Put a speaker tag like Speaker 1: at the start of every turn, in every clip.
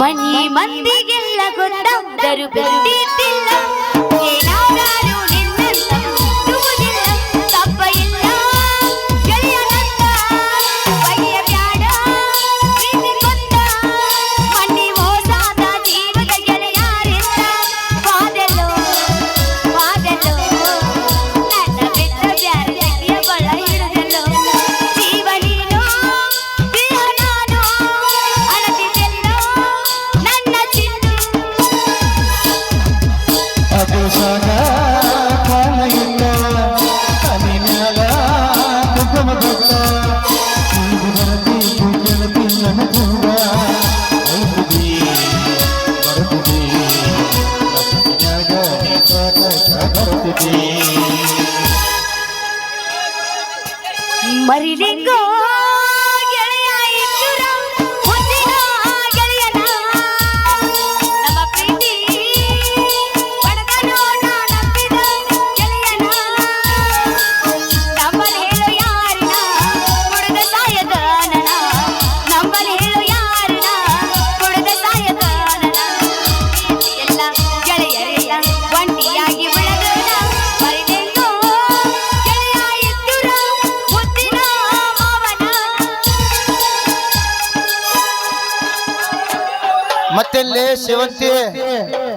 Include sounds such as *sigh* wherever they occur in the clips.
Speaker 1: ಮನಿ ಮಂದಿಗೆಲ್ಲ ಗೊತ್ತಾದರೂ ಏನಾದರೂ
Speaker 2: ಮತ್ತೆಲ್ಲೇ ಸೇವಂತಿ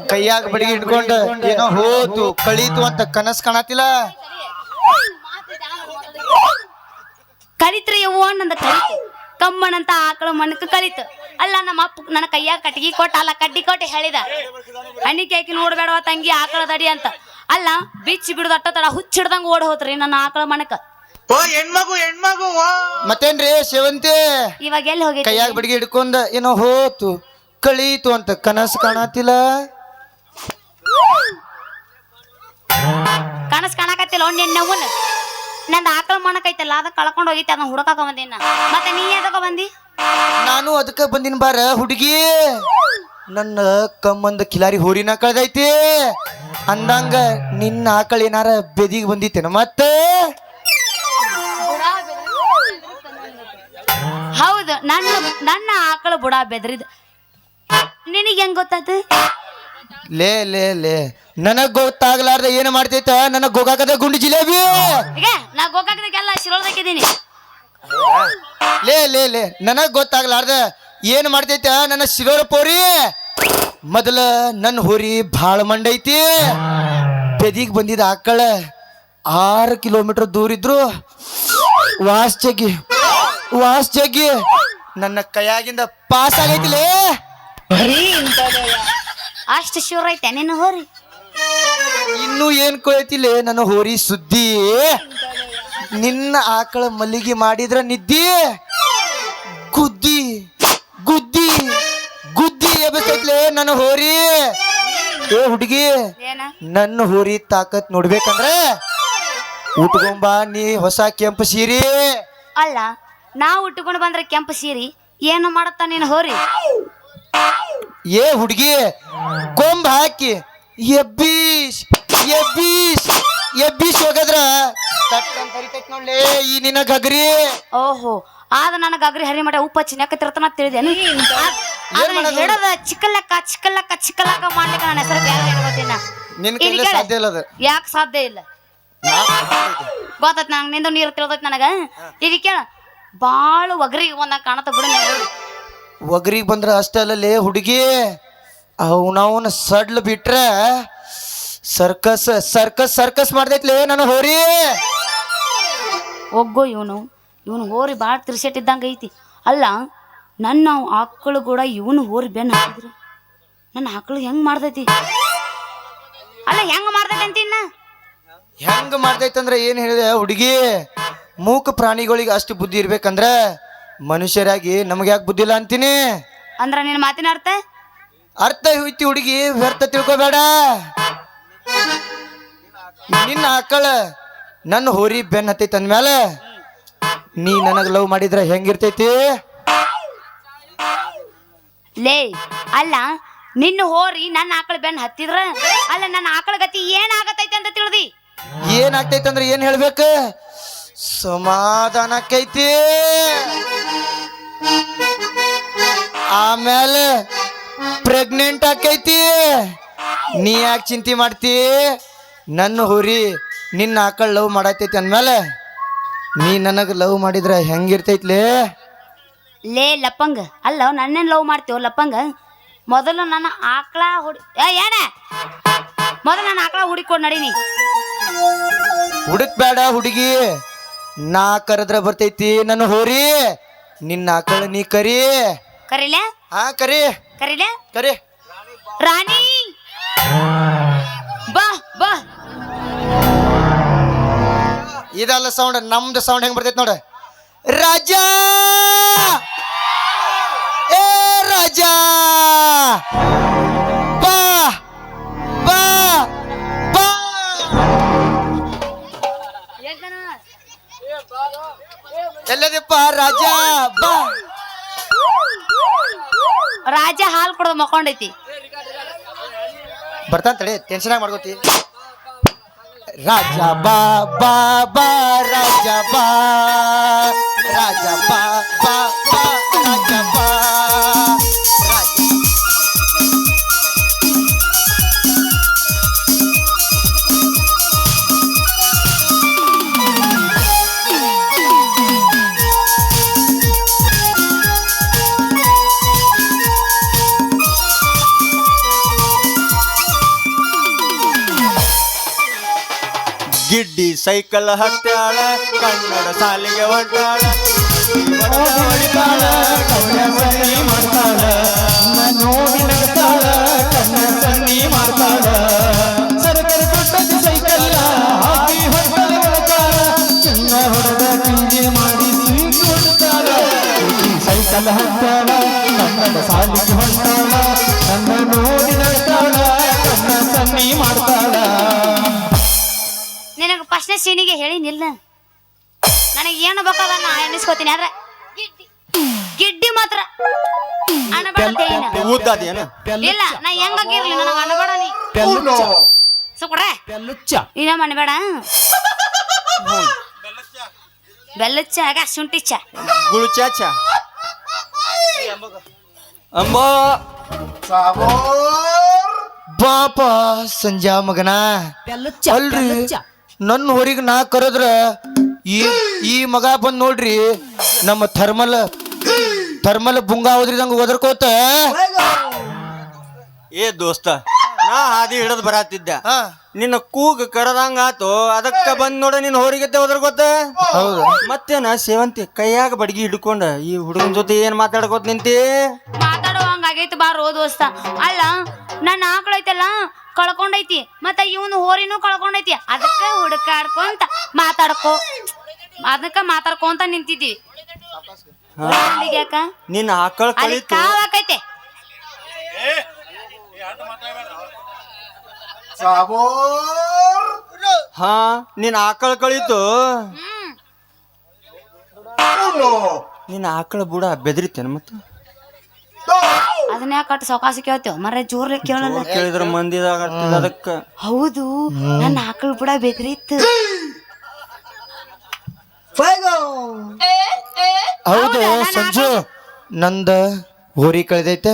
Speaker 2: ಕೈಯಾಗ ಬಡಿಗೆ ಇಟ್ಕೊಂಡು ಏನೋ ಹೋತು ಕಳೀತು ಅಂತ ಕನಸ್ ಕಾಣತಿಲ್ಲ
Speaker 1: ಕಲಿತ್ರಿ ಯವ್ವ ನಂದ ಕಲಿತು ಕಮ್ಮನಂತ ಆಕಳ ಮಣ್ಣಕ್ಕೆ ಕಲಿತು. ಅಲ್ಲ ನಮ್ಮ ಅಪ್ಪ ನನ್ನ ಕೈಯಾಗ ಕಟ್ಟಿಗೆ ಕೊಟ್ಟ ಅಲ್ಲ ಕಡ್ಡಿ ಕೊಟ್ಟು ಹೇಳಿದ. ಹಣ್ಣಿಗೆ ಹಾಕಿ ನೋಡ್ಬೇಡವ ತಂಗಿ ಆಕಳ ದಡಿ ಅಂತ. ಅಲ್ಲ ಬಿಚ್ಚಿ ಬಿಡುದು ಅಟ್ಟ ತಡ ಹುಚ್ಚಿಡ್ದಂಗ ಓಡ್ ಹೋತ್ರಿ ನನ್ನ ಆಕಳ ಮಣಕ
Speaker 3: ಓ ಹೆಣ್ಮಗು ಹೆಣ್ಮಗು
Speaker 2: ಮತ್ತೇನ್ರಿ ಸೇವಂತಿ?
Speaker 1: ಇವಾಗ ಎಲ್ಲಿ ಹೋಗಿ
Speaker 2: ಕೈಯಾಗ ಬಡಿಗೆ ಹಿಡ್ಕೊಂಡ ಏನೋ ಹೋತು ಕಳೀತು ಅಂತ ಕನಸು ಕಾಣತಿಲ್ಲ
Speaker 1: ಕನಸು ಕಾಣಕತ್ತಿಲ್ಲ ನವ್ವನ್ ನಂದು ಆಕಳ ಮಾಡಕೈತಲ್ಲ ಅದ ಕಳ್ಕೊಂಡು ಹೋಗಿತ್ತೆ ಅದನ್ನ ಹುಡುಕಾಕ ಬಂದಿನ ಮತ್ತೆ ನೀ ಎದಕ ಬಂದಿ?
Speaker 2: ನಾನು ಅದಕ್ಕೆ ಬಂದಿನ ಬಾರ ಹುಡುಗಿ. ನನ್ನ ಕಮ್ಮಂದ ಕಿಲಾರಿ ಹೋರಿನ ಕಳ್ದೈತಿ. ಅಂದಂಗ ನಿನ್ನ ಆಕಳ ಏನಾರ ಬೆದಿಗೆ ಬಂದಿತ್ತೇನ ಮತ್ತೆ?
Speaker 1: ಹೌದು ನನ್ನ ನನ್ನ ಆಕಳ ಬುಡ ಬೆದ್ರಿದ್. ನಿನಗೆ ಹೆಂಗ್ ಗೊತ್ತಾತು
Speaker 2: ಲೇ ಲೇ ಲೇ. ನನಗ್ ಗೊತ್ತಾಗ್ಲಾರ್ದ ಏನ್ ಮಾಡ್ತೈತ? ನನಗ್ ಗೋಗಾಕದ ಗುಂಡು ಜಿಲೇಬಿ!
Speaker 1: ಈಗ ನಾ ಗೋಗಾಕದಕ್ಕೆಲ್ಲ ಶಿರೋದಕ್ಕಿದ್ದೀನಿ
Speaker 2: ಲೇ ಲೇ ಲೇ. ನನಗ್ ಗೊತ್ತಾಗ್ಲಾರ್ದ ಏನ್ ಮಾಡ್ತೈತ? ನನ್ನ ಶಿರೋರ ಪೋರಿ. ಮೊದಲ ನನ್ನ ಹುರಿ ಭಾಳ ಮಂಡೈತಿ ಬೆದಿಗ್ ಬಂದಿದ ಆಕಳ ಆರು ಕಿಲೋಮೀಟರ್ ದೂರ ಇದ್ರು. ವಾಸ್ ಜಗ್ಗಿ ವಾಸ್ ಜಗ್ಗಿ. ನನ್ನ ಕೈಯಾಗಿಂದ ಪಾಸ್ ಆಗೈತಿಲೇ *laughs*
Speaker 1: ಅಷ್ಟು ಶೂರ್ ಐತೆ ನೀನು ಹೋರಿ.
Speaker 2: ಇನ್ನೂ ಏನ್ ಕೊಯ್ತಿಲ್ಲ ನನ್ನ ಹೋರಿ ಸುದ್ದಿ. ನಿನ್ನ ಆಕಳ ಮಲ್ಲಿಗೆ ಮಾಡಿದ್ರ ನಿದ್ದಿ. ಗುದ್ದಿ ಗುದ್ದಿ ಗುದ್ದಿ ಎಬಸ್ತೈತ್ಲೆ ನನ್ನ ಹೋರಿ. ಏ ಹುಡುಗಿ
Speaker 1: ಏನ?
Speaker 2: ನನ್ನ ಹೋರಿ ತಾಕತ್ ನೋಡ್ಬೇಕಂದ್ರ ಉಟ್ಕೊಂಬ ನೀ ಹೊಸ ಕೆಂಪು ಸೀರೆ.
Speaker 1: ಅಲ್ಲ ನಾವು ಉಟ್ಕೊಂಡು ಬಂದ್ರೆ ಕೆಂಪು ಸೀರಿ ಏನು ಮಾಡತ್ತ ನೀನು ಹೋರಿ?
Speaker 2: ಏ ಹುಡುಗಿ ಕೊಂಬ ಹಾಕಿ ಎಬ್ಬೀಸ್ ಎಬ್ಬೀಸ್ ಎಬ್ಬೀಸ್ ಹೋಗದ್ರ? ತಟ್ಟಂತ ಹರಿತೈತ್ ನೋಡ್ಲೇ ಈ ನಿನ್ನ ಗಗರಿ.
Speaker 1: ಓಹೋ ಆದ ನನಗೆ ಅಗ್ರಿ ಹರಿ ಮಠ ಉಪ್ಪ ಚಿನ್ನಕತ್ತಿರತನ ತಿಳಿದೇನು ಹೇಳದ ಹಿಡದ ಚಿಕ್ಕಲಕ್ಕ ಚಿಕ್ಕಲಕ್ಕ ಚಿಕ್ಕಲಕ್ಕ ಮಾಡ್ಲಿಕ್ಕೆ ನನ್ನ ಹೆಸರು ಬೇರೆ ಇಟ್ಕೋತೀನ
Speaker 2: ನಿನ್ ಕೈಲಿ ಸಾಧ್ಯ ಇಲ್ಲ ಅದು.
Speaker 1: ಯಾಕೆ ಸಾಧ್ಯ ಇಲ್ಲ? ಗೊತ್ತೈತ್ ನಂಗೆ ನಿಂದು ನೀರು ತಿಳಿದೈತ್ ನನಗ? ಈಗ ಕೇಳ. ಭಾಳ ಒಗರಿಗೆ ಒಂದಾಗ ಕಾಣತ್ತ ಬಿಡು
Speaker 2: ಒಗರಿಗೆ ಬಂದ್ರ ಅಷ್ಟೇ ಅಲ್ಲಲೇ ಹುಡುಗಿ ಅವನವನ ಸಡ್ಲ್ ಬಿಟ್ರೆ ಸರ್ಕಸ್ ಸರ್ಕಸ್ ಸರ್ಕಸ್ ಮಾಡ್ದೈತ್ಲೇ ನನ್ನ ಹೋರಿ?
Speaker 1: ಒಗ್ಗೋ ಇವನು. ಇವನು ಹೋರಿ ಭಾಳ ತಿರ್ಸೆಟ್ಟಿದ್ದಂಗೆ ಐತಿ. ಅಲ್ಲ ನನ್ನ ಆಕಳು ಕೂಡ ಇವನು ಹೋರಿ ಬೆನ್ನು ಹಾಕಿದ್ರು. ನನ್ನ ಆಕಳು ಹೆಂಗ್ ಮಾಡ್ತೈತಿ ಅಲ್ಲ ಹೆಂಗ್ ಅಂತ ಇನ್ನ?
Speaker 2: ಹೆಂಗ್ ಮಾಡ್ದೈತಂದ್ರ ಏನ್ ಹೇಳಿದೆ ಹುಡುಗಿ ಮೂಕ ಪ್ರಾಣಿಗಳಿಗೆ ಅಷ್ಟು ಬುದ್ಧಿ ಇರ್ಬೇಕಂದ್ರ ಮನುಷ್ಯರಾಗಿ ನಮ್ಗೆ ಯಾಕೆ ಬುದ್ಧಿ ಇಲ್ಲ ಅಂತೀನಿ?
Speaker 1: ಅಂದ್ರ ನಿನ್ನ ಮಾತಿನ ಅರ್ಥ?
Speaker 2: ಅರ್ಥ ಹೋಯ್ತಿ ಹುಡುಗಿ ವ್ಯರ್ಥ ತಿಳ್ಕೊಬೇಡ. ನಿನ್ನ ಆಕಳ ನನ್ನ ಹೋರಿ ಬೆನ್ ಹತ್ತೈತಿ ಅಂದ್ಮೇಲೆ ನೀ ನನಗ್ ಲವ್ ಮಾಡಿದ್ರ ಹೆಂಗಿರ್ತೈತಿ?
Speaker 1: ಲೇ ಅಲ್ಲ ನಿನ್ನ ಹೋರಿ ನನ್ನ ಆಕಳ ಬೆನ್ ಹತ್ತಿದ್ರ? ಅಲ್ಲ ನನ್ನ ಆಕಳ ಗತಿ ಏನಾಗತೈತಿ ಅಂತ ತಿಳಿದಿ.
Speaker 2: ಏನಾಗ್ತೈತಿ ಅಂದ್ರೆ ಏನ್ ಹೇಳ್ಬೇಕು? ಸಮಾಧಾನಕ್ಕೈತಿ. ಆಮೇಲೆ ಪ್ರೆಗ್ನೆಂಟ್ ಆಕೈತಿ ನೀ ಯಾಕೆ ಚಿಂತೆ ಮಾಡ್ತಿ? ನನ್ನ ಹುರಿ ನಿನ್ನ ಆಕಳ ಲವ್ ಮಾಡತೈತಿ ಅಂದಮೇಲೆ ನೀ ನನಗೆ ಲವ್ ಮಾಡಿದ್ರೆ ಹೆಂಗಿರ್ತೈತ್ಲೇ?
Speaker 1: ಲೇ ಲಪ್ಪಂಗ ಅಲ್ಲ ನನ್ನೇನು ಲವ್ ಮಾಡ್ತೀವ ಲಪ್ಪಂಗ? ಮೊದಲು ನನ್ನ ಆಕಳ ಹುಡಿ ಏನ? ಮೊದಲು ನನ್ನ ಆಕಳ ಹುಡಿಕೊಂಡು ನಡೀನಿ.
Speaker 2: ಹುಡುಕ್ ಬೇಡ ಹುಡುಗಿ. ನಾ ಕರೆದ್ರ ಬರ್ತೈತಿ ನನ್ನ ಹೋರಿ. ನಿನ್ನ ಆಕಳ ನೀ ಕರಿ.
Speaker 1: ಕರೀಲೆ?
Speaker 2: ಹಾ ಕರಿ.
Speaker 1: ಕರೀಲೆ?
Speaker 2: ಕರಿ.
Speaker 1: ರಾಣಿ! ಬಾ ಬಾ.
Speaker 2: ಇದಲ್ಲ ಸೌಂಡ್ ನಮ್ದು ಸೌಂಡ್ ಹೆಂಗ್ ಬರ್ತೈತಿ ನೋಡ. ರಾಜ! ಏ ರಾಜ! ಎಲ್ಲದಪ್ಪ ರಾಜ? ಬಾ.
Speaker 1: ರಾಜ ಹಾಲು ಕೊಡೋದು ಮಕ್ಕೊಂಡೈತಿ.
Speaker 2: ಬರ್ತಾನ ತಡಿ ಟೆನ್ಷನ್ ಆಗಿ ಮಾಡ್ಕೋತಿ. ರಾಜ ಬಾ ಬಾ ಬಾ ರಾಜ ಬಾ. ರಾಜ ಬಾ ಬಾ ಬಾ.
Speaker 4: ಸೈಕಲ್ ಹತ್ತಾಳ ಕನ್ನಡ ಸಾಲಿಗೆ ಹೊಂಟಾಳ
Speaker 1: ಸೀನಿಗೆ ಹೇಳಿನಿಲ್ಲ ನನಗೆ ಏನು ಬೇಕದ ನಾ ಎನಿಸ್ಕೋತೀನಿ ಆದ್ರೆ ಗಿಡ್ಡಿ ಗಿಡ್ಡಿ ಮಾತ್ರ ಇಲ್ಲ ನಾ ಹೆಂಗಾಗಿರ್ಲಿ ನನಗೆ ಅಣಬೇಡ ನೀ. ಸುಕ್ರೆ
Speaker 5: ಬೆಲ್ಲುಚ್ಚ
Speaker 1: ನೀನ ಮಾಡಬೇಡ ಬೆಲ್ಲಚ್ಚ ಆಗ ಶುಂಠಿ ಚಾ.
Speaker 4: ಗುಳುಚಾಚ ಅಂಬೋ
Speaker 2: ಬಾಪ ಸಂಜಾ ಮಗನ. ಅಲ್ರಿ. ನನ್ನ ಹೊರಿಗೆ ನಾ ಕರೆದ್ರ ಈ ಈ ಮಗ ಬಂದ್ ನೋಡ್ರಿ ನಮ್ಮ ಥರ್ಮಲ್ ಥರ್ಮಲ್ ಬುಂಗಾ ಹೋದ್ರಿದಂಗ ಒದರ್ಕೋತ.
Speaker 4: ಏ ದೋಸ್ತ ನಾ ಹಾದಿ ಹಿಡದ್ ಬರಾತಿದ್ದೆ.
Speaker 2: ಹಾ.
Speaker 4: ನಿನ್ನ ಕೂಗ್ ಕರದಂಗ ಆತು ಅದಕ್ಕ ಬಂದ್ ನೋಡ ನಿನ್ನ ಹೋರಿಗತ್ತೆ ಒದರ್ಕೋತ.
Speaker 2: ಹೌದು.
Speaker 4: ಮತ್ತೇನ ಸೇವಂತಿ ಕೈಯಾಗ ಬಡಗಿ ಹಿಡ್ಕೊಂಡ ಈ ಹುಡುಗನ ಜೊತೆ ಏನ್ ಮಾತಾಡ್ಕೋತ ನಿಂತಿ?
Speaker 1: ಮಾತಾಡೋ ಹಂಗಾಗೈತಿ ಬಾರೋ ದೋಸ್ತ. ಅಲ್ಲ ನನ್ನ ಆಕಳ ಐತಲ್ಲ ಕಳ್ಕೊಂಡೈತಿ. ಮತ್ತ ಇವನು ಹೋರಿನೂ ಕಳ್ಕೊಂಡೈತಿ. ಅದಕ್ಕ ಹುಡುಕಾಡ್ಕೊಂತ ಮಾತಾಡ್ಕೋ ಅದಕ್ಕ ಮಾತಾಡ್ಕೊಂತ ನಿಂತಿದ್ವಿ. ನಿಂತಿದ್ದೀವಿ
Speaker 4: ನಿನ್ನ ಆಕಳ ಕಳಿತು.
Speaker 1: ಕಾವ್ ಹಾಕೈತೆ
Speaker 4: ಹಾ ನಿನ್ನ ಆಕಳ ಕಳಿತು.
Speaker 1: ಹ್ಮ್.
Speaker 4: ನಿನ್ನ ಆಕಳ ಬುಡ ಬೆದರಿತೇನೆ ಮತ್ತ?
Speaker 1: ಅದನ್ನ ಯಾಕೆ ಸೌಕಾಸಿ ಕೇಳ್ತೇವ ಮರ ಜೋರ್ ಕೇಳಲ್ಲ
Speaker 4: ಕೇಳಿದ್ರ ಮಂದಿದಾಗ ಅದಕ್ಕ.
Speaker 1: ಹೌದು ನನ್ನ ಆಕಳ ಬೇಕ್ರಿ ಇತ್ತು
Speaker 2: ಹೌದು ಸಂಜು ನಂದ ಹೋರಿ ಕಳ್ದೈತೆ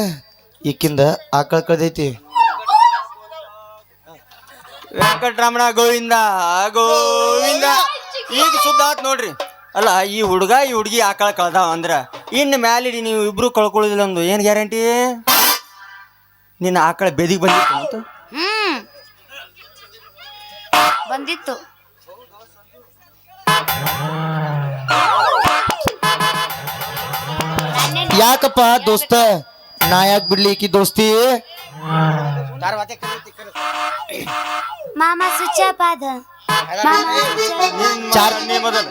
Speaker 2: ಈಕಿಂದ ಆಕಳ ಕಳ್ದೈತಿ.
Speaker 4: ವೆಂಕಟರಮಣ ಗೋವಿಂದ ಗೋವಿಂದ. ಈಗ ಸುದ್ದ ಆತ್ ನೋಡ್ರಿ. ಅಲ್ಲ ಈ ಹುಡುಗ ಈ ಹುಡುಗಿ ಆಕಳ ಕಳ್ದಾವ ಅಂದ್ರ ಇನ್ನು ಮ್ಯಾಲಿಡಿ ನೀವು ಇಬ್ರು ಕಳ್ಕೊಳ್ಳೋದಿಲ್ಲ ಒಂದು ಏನು ಗ್ಯಾರಂಟಿ? ನಿನ್ನ ಆಕಳ ಬೆದಿಗೆ ಬಂದಿತ್ತು ಅಂತ?
Speaker 1: ಹ್ಮ್. ಬಂದಿತ್ತು.
Speaker 2: ಯಾಕಪ್ಪ ದೋಸ್ತ? ನಾ ಯಾಕೆ ಬಿಡ್ಲಿ ಈಕಿ ದೋಸ್ತಿ?
Speaker 1: ಮಾಮ ಸುಚ್ಚ ಪಾದ ಮಾಮ ಸುಚ್ಚ
Speaker 4: ನಿನ್ನ
Speaker 2: ಚಾರ್-
Speaker 4: ನೀ ಮೊದಲು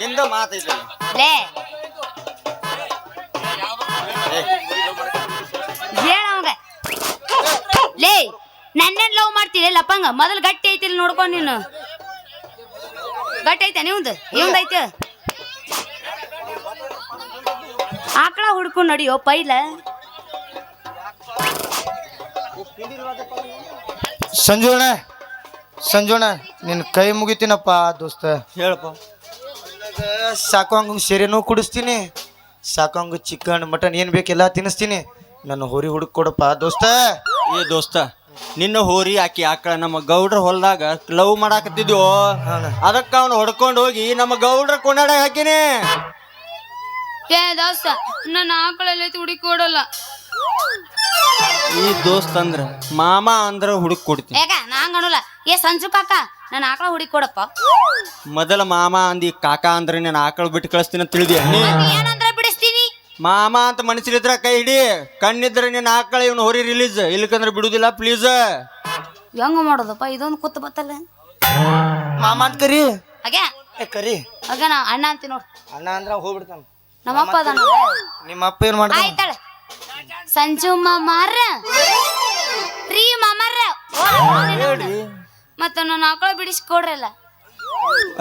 Speaker 4: ನಿಂದ ಮಾತೈತೆ
Speaker 1: ಲೇ ಹೇಳ ಅವಂಗ ಲೇ ನನ್ನೇನ್ ಲವ್ ಮಾಡ್ತೀನಿ ಲಪ್ಪಂಗ ಮೊದಲು ಗಟ್ಟಿ ಐತಿಲ್ ನೋಡ್ಕೊಂಡ್ ನೀನು ಗಟ್ಟಿ ಐತೆ ನಿಮ್ದು ಇವಂದ ಐತೆ ಆಕಳ ಹುಡ್ಕೊಂಡು ನಡಿಯೋ ಪೈಲ
Speaker 2: ಸಂಜು ಸಂಜುಣ ಸಂಜೋಣ ನಿನ್ನ ಕೈ ಮುಗಿತೀನಪ್ಪ ದೋಸ್ತ.
Speaker 4: ಹೇಳಪ್ಪ.
Speaker 2: ಸಾಕು ಹಂಗ ಸೆರೆನೂ ಕುಡಿಸ್ತೀನಿ. ಸಾಕು ಹಂಗ ಚಿಕನ್ ಮಟನ್ ಏನು ಬೇಕೆಲ್ಲ ತಿನ್ನಿಸ್ತೀನಿ. ನನ್ನ ಹೋರಿ ಹುಡುಕ್ ಕೊಡಪ್ಪ ದೋಸ್ತ.
Speaker 4: ಏ ದೋಸ್ತ ನಿನ್ನ ಹೋರಿ ಆಕಿ ಆಕಳ ನಮ್ಮ ಗೌಡ್ರ ಹೊಲ್ದಾಗ ಲವ್ ಮಾಡಾಕತ್ತಿದ್ವು. ಅದಕ್ಕ ಅವನು ಹೊಡ್ಕೊಂಡು ಹೋಗಿ ನಮ್ಮ ಗೌಡ್ರ ಕೊಂಡಾಡ ಹಾಕಿನಿ.
Speaker 1: ಏ ದೋಸ್ತ ನನ್ನ ಆಕಳಲ್ಲಿ ಹುಡುಕಿ ಕೊಡಲ್ಲ.
Speaker 4: ಈ ದೋಸ್ತ್ ಅಂದ್ರ ಮಾಮ ಅಂದ್ರ ಹುಡುಕ್ ಕೊಡ್ತೀನಿ.
Speaker 1: ಏಕ ನಾಂಗ್ ಅನ್ನಲ್ಲ ಏ ಸಂಜು ಕಾಕ ನನ್ನ ಆಕಳ ಹುಡುಕಿ ಕೊಡಪ್ಪ.
Speaker 4: ಮೊದಲ ಮಾಮ ಅಂದಿ ಕಾಕ ಅಂದ್ರೆ ನಾನು ಆಕಳ ಬಿಟ್ಟು ಕಳಿಸ್ತೀನಿ ಅಂತ ತಿಳಿದಿ ನೀ
Speaker 1: ಏನಂದ್ರ ಬಿಡಿಸ್ತೀನಿ?
Speaker 4: ಮಾಮ ಅಂತ ಮನಸ್ಸಿಲಿದ್ರ ಕೈ ಹಿಡಿ ಕಣ್ಣಿದ್ರೆ ನಿನ್ನ ಆಕಳ ಇವನು ಹೊರಿ ರಿಲೀಸ್ ಇಲ್ಲಕಂದ್ರೆ ಬಿಡುದಿಲ್ಲ ಪ್ಲೀಸ್
Speaker 1: ಹೆಂಗ ಮಾಡೋದಪ್ಪ? ಇದೊಂದು ಕುತ್ತು ಬತ್ತಲ್ಲ.
Speaker 2: ಮಾಮ ಅಂತ ಕರಿ.
Speaker 1: ಹಾಗೆ?
Speaker 2: ಏ ಕರಿ.
Speaker 1: ಹಾಗೆ ನಾ ಅಣ್ಣ ಅಂತೀನಿ ನೋಡು.
Speaker 2: ಅಣ್ಣ ಅಂದ್ರ ಹೋಗ್ಬಿಡ್ತಾನ.
Speaker 1: ನಮ್ಮಪ್ಪ ಅದಾನ
Speaker 2: ನಿಮ್ಮ ಅಪ್ಪ ಏನ್ ಮಾಡ್ತಾನ?
Speaker 1: ಆಯ್ತಾಳ ಸಂಜು ಮಾಮಾರ? ರೀ ಮಾಮಾರ? ಮತ್ತ ನನ್ನ ಆಕಳ ಬಿಡಿಸ್ಕೊಡ್ರಲ್ಲ.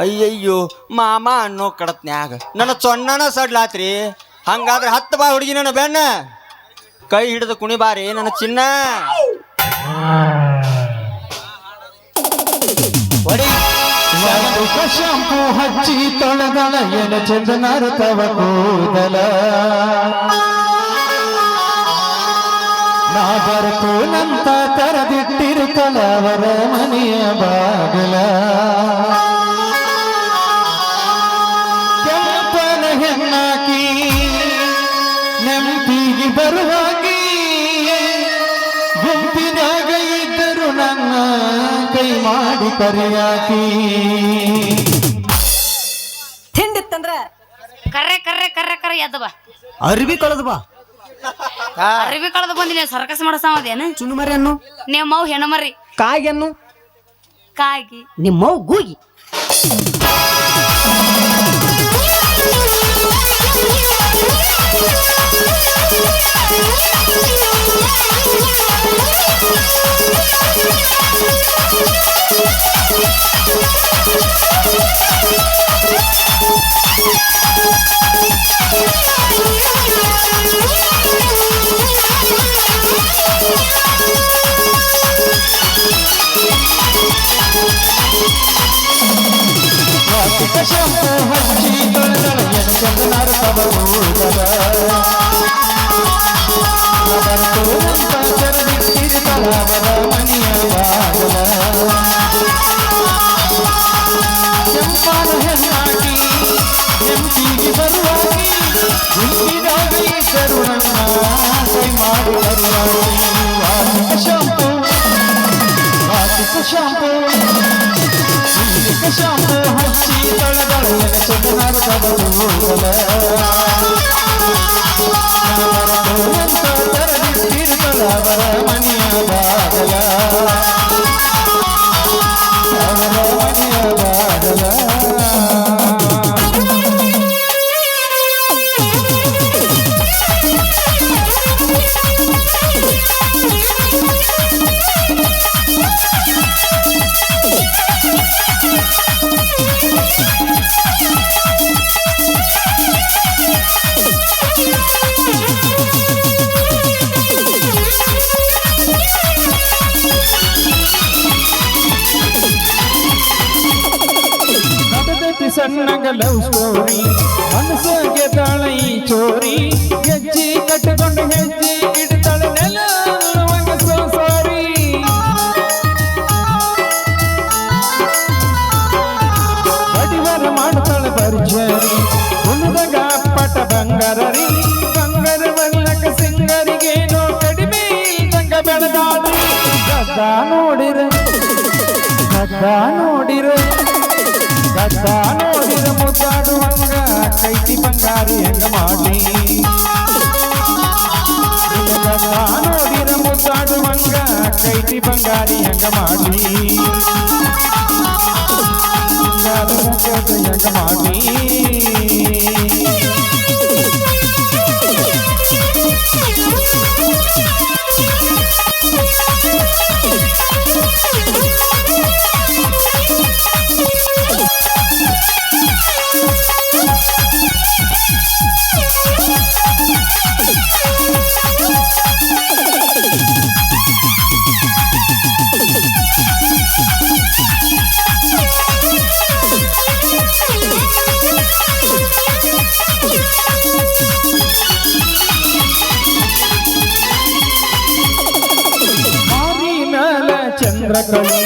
Speaker 4: ಅಯ್ಯಯ್ಯೋ ಮಾಮ ಅನ್ನೋ ಕಡತ್ನ್ಯಾಗ ನನ್ನ ಸೊಣ್ಣನ ಸಡ್ಲಾತ್ರಿ. ಹಂಗಾದ್ರೆ ಹತ್ತು ಬಾ ಹುಡುಗಿ ನನ್ನ ಬೆನ್ನ. ಕೈ ಹಿಡಿದು ಕುಣಿ ಬಾರಿ ನನ್ನ ಚಿನ್ನ.
Speaker 5: ಶಾಂಪು ಹಚ್ಚಿ ತೊಳೆದಳ ಎನ ಚಂದನರ ತವ ಕೂದಲ. ನಾ ಬರತು ನಂತ ತೆರೆದಿಟ್ಟಿರುತ್ತಲ ಕಲವರ ಮನೆಯ ಬಾಗಲ. ಕೆಂಪನ ಹೆಣ್ಣಾಕಿ ನೆಂಪಿಗೆ ಬರುವಾಗಿ ಗುಂಪಿನಾಗ ಇದ್ದರು ನನ್ನ ಕೈ ಮಾಡಿ ಕರೆಯಾಕಿ.
Speaker 6: ತಿಂಡಿತ್ತಂದ್ರ
Speaker 1: ಕರ್ರೆ ಕರೆ ಕರೆ ಕರೆ ಎದ್ದು ಬಾ.
Speaker 6: ಅರ್ಬಿ ಕಳೆದು ಬಾ.
Speaker 1: ಅರಿವಿ ಕಳೆದು ನೀವು ಸರ್ಕಸ್ ಮಾಡಸಮದೇನು
Speaker 6: ಚುನು ಮರಿಯನ್ನು
Speaker 1: ಮರಿ ಹೆಣಮರಿ
Speaker 6: ಅನ್ನು.
Speaker 1: ಕಾಗಿ.
Speaker 6: ನಿಮ್ಮವ್ ಗೂಗಿ.
Speaker 5: ಶಾಂಪು ವಾರ್ಷಿಕ ಶಾಂಪು ಹಚ್ಚಿ ತೊಳೆದಳ ಎನ ಚಂದನರ ತವ ಲವ್ ಸ್ಟೋರಿ ಮನಸ್ಸಿಗೆ ತಾಳೈ ಚೋರಿ, ಹೆಜ್ಜೆ ಕಟ್ಟಿಕೊಂಡು ಹೆಜ್ಜೆ ಇಡ್ತಾಳೆ ನೆಲ ಸಾರಿ. ಮಾಡ್ತಾಳೆ ಭರ್ಜರಿ ಉಳಿದಾಗ ಪಟ ಬಂಗಾರರಿ, ಬಂಗಾರ ಬಲ್ಲಕ ಸಿಂಗರಿಗೇನೋ ಕಡಿಮೆ ಇಲ್ದಂಗ ಬೆಳೆದಾಡ್ರಿ. ಗದ್ದ ನೋಡಿರ ಗದ್ದ ನೋಡಿರ ಗದ್ದ ನೋಡಿರ. ಮುದ್ದಾಡುವಂಗ ಕೈತಿ ಬಂಗಾರಿ ಹೆಂಗ ಮಾಡಿ ಗದ್ದ ನೋಡಿರ ಮುದ್ದಾಡುವಂಗ ಕೈತಿ ಬಂಗಾರಿ ಹೆಂಗ ಮಾಡಿ ಬಂಗಾರ ಮುಗ್ಗದ ಹೆಂಗ ಮಾಡಿ ಚಂದ್ರ ಕಳಿ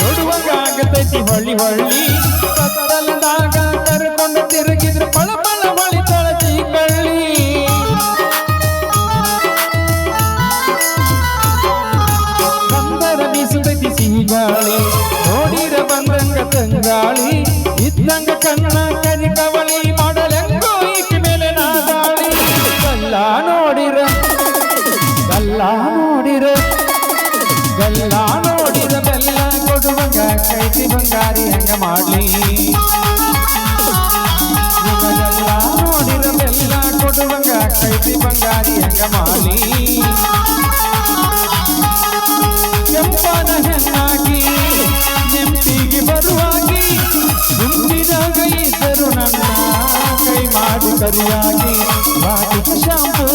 Speaker 5: ನೋಡುವಾಗ ಆಗತೈತಿ ಹೊಳ್ಳಿ ಹೊಳ್ಳಿ. ಕತ್ತಲದಾಗ ಕರ್ಕೊಂಡು ತಿರುಗಿದ್ರೆ ಪಳ ಪಳ ಹೊಳಿತಾಳತಿ ಕಳ್ಳಿ. ಬಂದರ ಬೀಸುತ್ತೈತಿ ಸಿಹಿ ಗಾಳಿ ನೋಡಿರ ಬಂದಂಗ ತಂಗಾಳಿ ಇದ್ದಂಗ ಕಣ್ಣ ಮಾಡ್ಲಿ. ನಿಮಗೆಲ್ಲ ನೋಡಿರದೆಲ್ಲ ಕೊಡುವಂಗ ಕೈತಿ ಬಂಗಾರಿ ಹೆಂಗ ಮಾಡಲಿ. ಕೆಂಪನ ಹೆಣ್ಣಾಗಿ, ನೆಂಪಿಗೆ ಬರುವಾಗಿ ಗುಂಡಿನಾಗ ಇದ್ದರು ನನ್ನ ಕೈ ಮಾಡಿ ಕರಿಯಾಗಿ ಬಾಕಿ ಶಾಂಪು.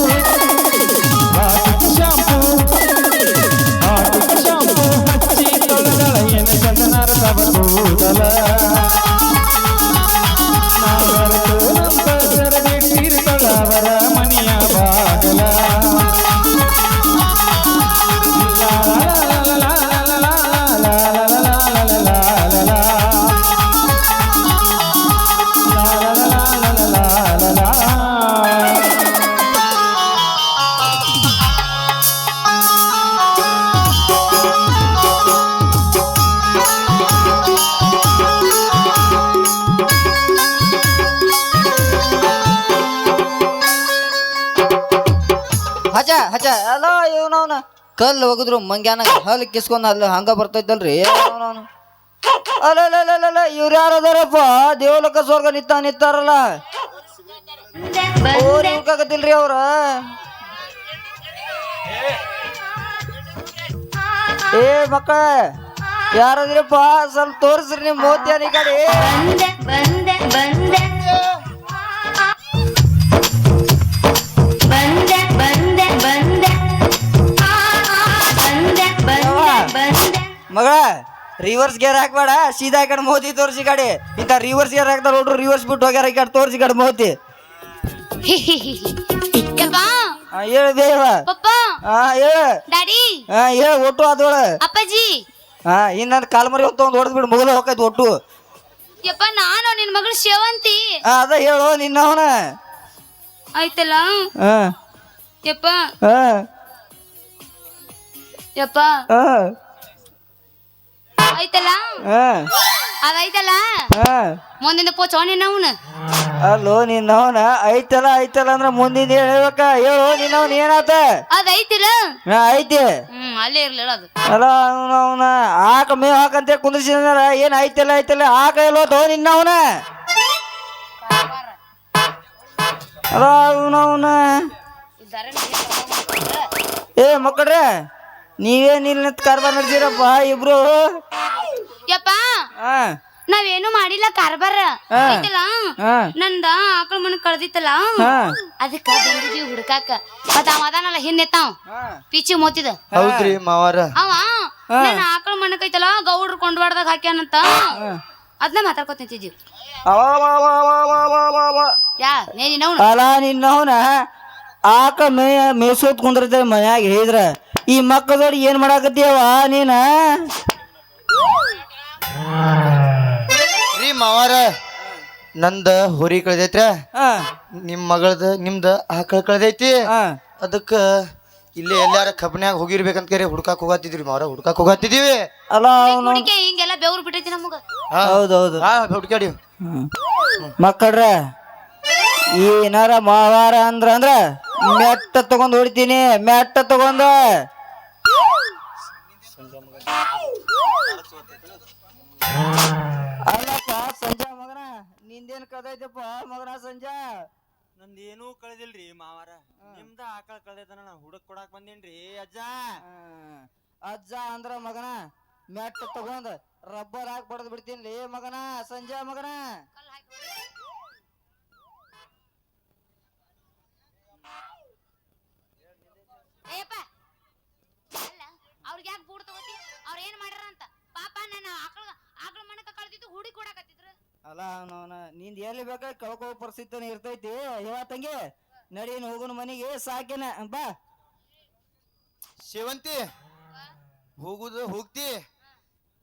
Speaker 7: ಹಜ ಅಲ್ಲ ಇವನವನ. ಕಲ್ಲು ಒಗದ್ರು ಮಂಗ್ಯಾನ ಹಲ್ ಕಿಸ್ಕೊಂಡ್ ಅಲ್ಲಿ ಹಂಗ ಬರ್ತೈತಲ್ರಿ. ಅವನವನು ಅಲ್ಲ ಇವ್ರು ಯಾರು ಅದಾರಪ್ಪ? ದೇವಲೋಕ ಸ್ವರ್ಗ ನಿತ್ತ ನಿತ್ತಾರಲ್ಲ ಓರ್ ಇವ್ಕಾಗತ್ತಿಲ್ರಿ ಅವ್ರ? ಏ ಮಕ್ಕಳ ಯಾರದ್ರಪ್ಪ? ಸ್ವಲ್ಪ ತೋರಿಸ್ರಿ ನಿಮ್
Speaker 1: ಬಂದೆ
Speaker 7: ಈ ರಿವರ್ಸ್ ಗೇರ್ ಹಾಕ್ಬೇಡ ಸೀದಾ ಈ ಕಡೆ ಮೋತಿ ತೋರಿಸಿ ಕಡೆ. ಇಂಥ ರಿವರ್ಸ್ ಗೇರ್ ಹಾಕ್ತಾರ ನೋಡ್ರು ರಿವರ್ಸ್ ಬಿಟ್ಟು ಹೋಗ್ಯಾರ ಈ ಕಡೆ ತೋರಿಸಿ ಕಡೆ ಮೋತಿ.
Speaker 1: ಯಪ್ಪ.
Speaker 7: ಆ, ಹೇಳು ಬೇವ
Speaker 1: ಪಪ್ಪ.
Speaker 7: ಹಾ ಹೇಳು.
Speaker 1: ಡ್ಯಾಡಿ.
Speaker 7: ಹಾ ಹೇಳು ಒಟ್ಟು ಅದೊಳ
Speaker 1: ಅಪ್ಪಾಜಿ.
Speaker 7: ಹಾ ಇನ್ನೊಂದು ಕಾಲ್ಮರಿ ಹೊತ್ತು ಒಂದು ಹೊಡೆದ್ ಬಿಡು ಮುಗಿದ ಹೋಗೈತಿ ಒಟ್ಟು.
Speaker 1: ಯಪ್ಪ ನಾನು ನಿನ್ ಮಗಳು ಸೇವಂತಿ
Speaker 7: ಹಾ ಅದ ಹೇಳು ನಿನ್ನ ಅವನ.
Speaker 1: ಆಯ್ತಲ್ಲ?
Speaker 7: ಹಾ
Speaker 1: ಯಪ್ಪ.
Speaker 7: ಹಾ
Speaker 1: ಯಪ್ಪ.
Speaker 7: ಹಾ
Speaker 1: ಐತಲ್ಲ
Speaker 7: ಅದೈತಲ್ಲ
Speaker 1: ಮುಂದಿಂದ ಪೋಚೋಣಿ
Speaker 7: ನವನ. ಅಲೋ ನಿನ್ನವನ ಐತಲ್ಲ ಐತಲ್ಲ ಅಂದ್ರ ಮುಂದಿಂದ ಹೇಳ್ಬೇಕ? ಹೇಳು ನಿನ್ನವನ ಏನಾತ?
Speaker 1: ಅದೈತಿಲ್ಲ
Speaker 7: ಐತಿ
Speaker 1: ಅಲ್ಲೇ ಇರ್ಲಿಲ್ಲ ಅದು.
Speaker 7: ಅಲ್ಲ ಅವನ ಆಕ ಮೇವ್ ಹಾಕಂತ ಕುಂದ್ರಿಸಿದ್ರ ಏನು ಐತಲ್ಲ ಐತಲ್ಲ ಆಕ ಎಲ್ಲೋ ನಿನ್ನವನ ಅಲ್ಲ ಏ ಮಕ್ಕಳ್ರೆ. ನೀವೇನ್ ಇಲ್ಲಿ ನಿಂತ್ ಕಾರ್ಬಾರ್ ನಡೆಸಿರಪ್ಪ ಇಬ್ರು.
Speaker 1: ಯಪ್ಪ ನಾವೇನು ಮಾಡಿಲ್ಲ ಕಾರ್ಬಾರ.
Speaker 7: ಹಾ.
Speaker 1: ಐತಲ್ಲ ನಂದ ಆಕಳ ಮನೆ ಕಳ್ದಿತ್ತಲ್ಲ?
Speaker 7: ಆ,
Speaker 1: ಅದಕ್ಕ ಹುಡ್ಕಾಕ. ಮತ್ತ ಅವ ಅದಾನಲ್ಲ ಹಿಂದೆತ್ತಾವ್ ಪಿಚಿ ಮೋತಿದ.
Speaker 2: ಹೌದ್ರಿ ಮಾವಾರ.
Speaker 1: ಅವ ನನ್ನ ಆಕಳ ಮನಕ್ ಐತಲ್ಲ ಗೌಡ್ರು ಕೊಂಡ್ವಾಡ್ದಾಗ ಹಾಕ್ಯಾನಂತ. ಅದನ್ನ ಮಾತಾಡ್ಕೊತ ನಿಂತಿದ್ವಿ ಯಾ ನೇನಿ ನೋವು
Speaker 7: ಅಲ್ಲ ನಿನ್ನವನ ಆಕ ಮೇ ಮೇಸೋತ್ ಕುಂದಿರ್ತೇವೆ ಮನ್ಯಾಗ ಹೇಳಿದ್ರ. ಈ ಮಕ್ಕಳದೋಡಿ ಏನ್ ಮಾಡಾಕತ್ತೀಯವ ನೀನ?
Speaker 2: ರೀ ಮಾವಾರ ನಂದ ಹುರಿ ಕಳ್ದೈತ್ರ
Speaker 7: ಹಾ.
Speaker 2: ನಿಮ್ ಮಗಳದ ನಿಮ್ದ ಆಕಳ ಕಳ್ದೈತಿ?
Speaker 7: ಹಾ.
Speaker 2: ಅದಕ್ಕ ಇಲ್ಲಿ ಎಲ್ಲಾರ ಕಬ್ನ್ಯಾಗ ಹೋಗಿರ್ಬೇಕಂತ ಕರೆ ಹುಡ್ಕಾಕ್ ಹೋಗತ್ತಿದ್ರಿ ಮಾವಾರ ಹುಡ್ಕಾಕ್ ಹೋಗತ್ತಿದೀವಿ
Speaker 7: ಅಲ್ಲ ಅವನು
Speaker 1: ಹುಡುಗಿ ಹಿಂಗೆಲ್ಲ ಬೆವ್ರು ಬಿಟ್ಟೈತಿ ನಮಗ.
Speaker 2: ಹಾ.
Speaker 7: ಹೌದೌದು
Speaker 2: ಹಾ ಹುಡ್ಕ್ಯಾಡಿ.
Speaker 7: ಮಕ್ಕಳ್ರ ಏನಾರ ಮಾವಾರ ಅಂದ್ರ ಅಂದ್ರ ಮೆಟ್ಟ ತಗೊಂಡ್ ಹೊಡಿತೀನಿ ಮೆಟ್ಟ ತಗೊಂಡ ಅಲ್ಲಪ್ಪ ಸಂಜಾ ಮಗನ ನಿಂದೇನ್ ಕದೈತಪ್ಪ ಮಗನ ಸಂಜಾ?
Speaker 4: ನಂದೇನೂ ಕಳೆದಿಲ್ರಿ ಮಾವಾರ. ನಿಮ್ದ ಆಕಳ ಕಳ್ದೈತನ ನಾ ಹುಡುಕ್ ಕೊಡಾಕ್ ಬಂದೇನ್ರಿ ಅಜ್ಜ?
Speaker 7: ಅಜ್ಜಾ ಅಜ್ಜ ಅಂದ್ರ ಮಗನ ಮ್ಯಾಟ್ ತಗೊಂಡ್ ರಬ್ಬರ್ ಹಾಕಿ ಬಡದ್ ಬಿಡ್ತೀನಿ ಮಗನ ಸಂಜಾ ಮಗನ.
Speaker 1: ಅಲ್ಲ ಅವ್ರಿಗೆ ಯಾಕೆ ಬೂಡ್ ತಗೋತಿ? ಅವ್ರ ಏನ್ ಮಾಡ್ಯಾರ ಅಂತ ಪಾಪ ನನ್ನ ಆಕಳ ಆಕಳ ಮನಕ ಕಳ್ದಿದ್ದು ಹುಡಿ ಕೊಡಾಕತ್ತಿದ್ರು.
Speaker 7: ಅಲ್ಲ ಅವನ ನಿಂದ ಎಲ್ಲಿ ಬೇಕ ಕಳ್ಕೋ ಪರಿಸ್ಥಿತಿ ಇರ್ತೈತಿ. ಹೇಳ ತಂಗಿ ನಡೀನ್ ಹೋಗುನ್ ಮನೆಗೆ ಸಾಕೇನ ಬಾ.
Speaker 2: ಸೇವಂತಿ ಹೋಗುದು ಹೋಗ್ತಿ.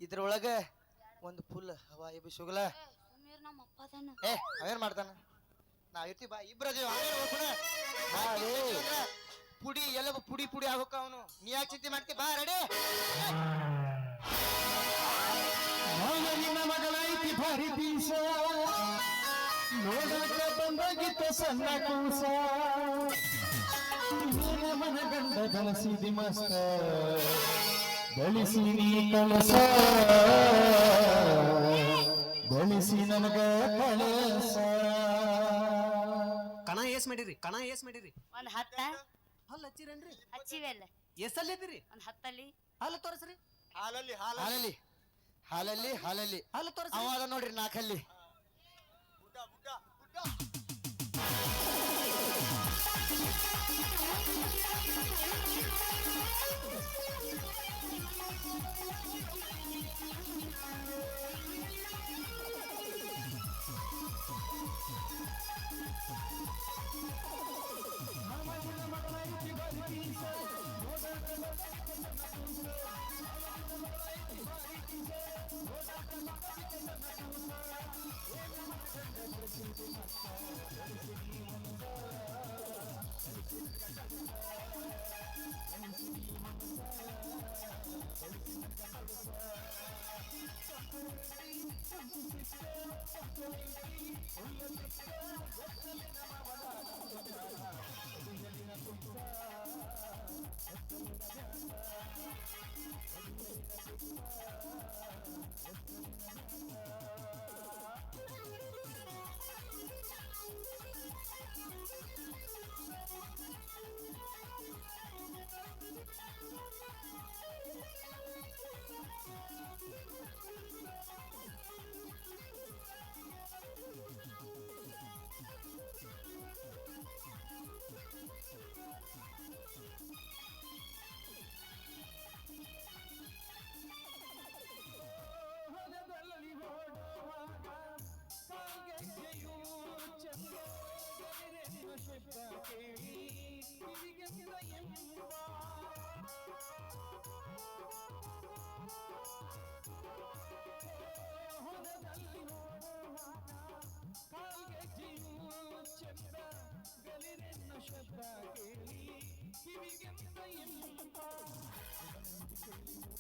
Speaker 2: ಇದ್ರೊಳಗ ಒಂದು ಫುಲ್ ಹವಾ ಎಬ್ಬಿಸೋಗಲ
Speaker 1: ಶುಗಲ ನಮ್ಮ ಅಪ್ಪ ಅದಾನ
Speaker 2: ಏ ಅವೇನ್ ಮಾಡ್ತಾನ? ನಾ ಇರ್ತಿ ಬಾ ಇಬ್ರ ಪುಡಿ ಪುಡಿ ಆಗೋಕ ಅವನು. ನೀ ಯಾಕೆ ಚಿಂತೆ ಮಾಡ್ತಿ ಬಾ ರೆಡಿ
Speaker 5: ಮಗನಿನ ಮಗಳಾಯ್ತಿ ಭಾರಿ ಬೀಸ ನೋಡಕ ಬಂದಾಗಿತ್ತ ಸಣ್ಣ ಕೂಸ. ನೀನ ಮನಗಂಡ ಬಳಸಿದಿ ಮಸ್ತ. ಬೆಳೆಸಿ ನೀ ಕಳಸ. ಬೆಳೆಸಿ ನನಗ ಕಳಸ.
Speaker 6: ಕಣ ಏಸ್ ಮಾಡಿರಿ ಕಣ ಏಸ್ ಮಾಡಿರಿ.
Speaker 1: ಒಂದ್ ಹತ್ತ.
Speaker 6: ಹಲ್ಲ ಹಚ್ಚಿರೇನ್ರಿ?
Speaker 1: ಹಚ್ಚಿವೆ ಅಲ್ಲ
Speaker 6: ಎಷ್ಟಲ್ಲಿ ಇದ್ದೀರಿ
Speaker 1: ಒಂದ್ ಹತ್ತಲ್ಲಿ.
Speaker 6: ಹಲ್ಲ ತೋರಿಸ್ರಿ.
Speaker 4: ಹಾಲಲ್ಲಿ ಹಾಲ
Speaker 2: ಹಾಲಲ್ಲಿ. ಹಾಲಲ್ಲಿ ಹಾಲಲ್ಲಿ.
Speaker 6: ಹಲ್ಲ ತೋರಿಸ್ರಿ.
Speaker 2: ನೋಡ್ರಿ ಅದ ನೋಡ್ರಿ ನಾಲ್ಕಲ್ಲಿ
Speaker 5: ಹೊಲದಲ್ಲಿ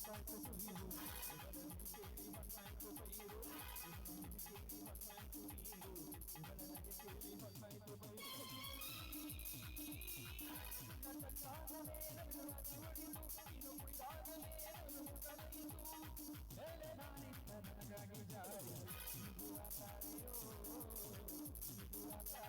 Speaker 7: ಯವ್ವ ಮಗಳ ನಡಿ ಏನು ಸಾಕಿನ ನಡಿ ನಡಿ ನೋಡಿ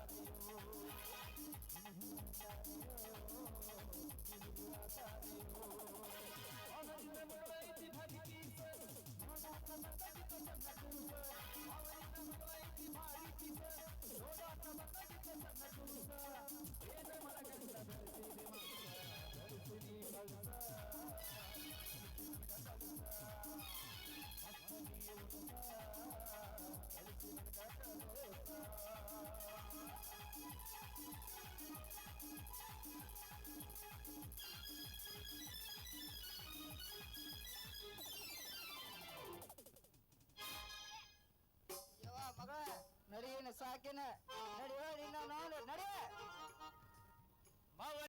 Speaker 7: ನಡಿ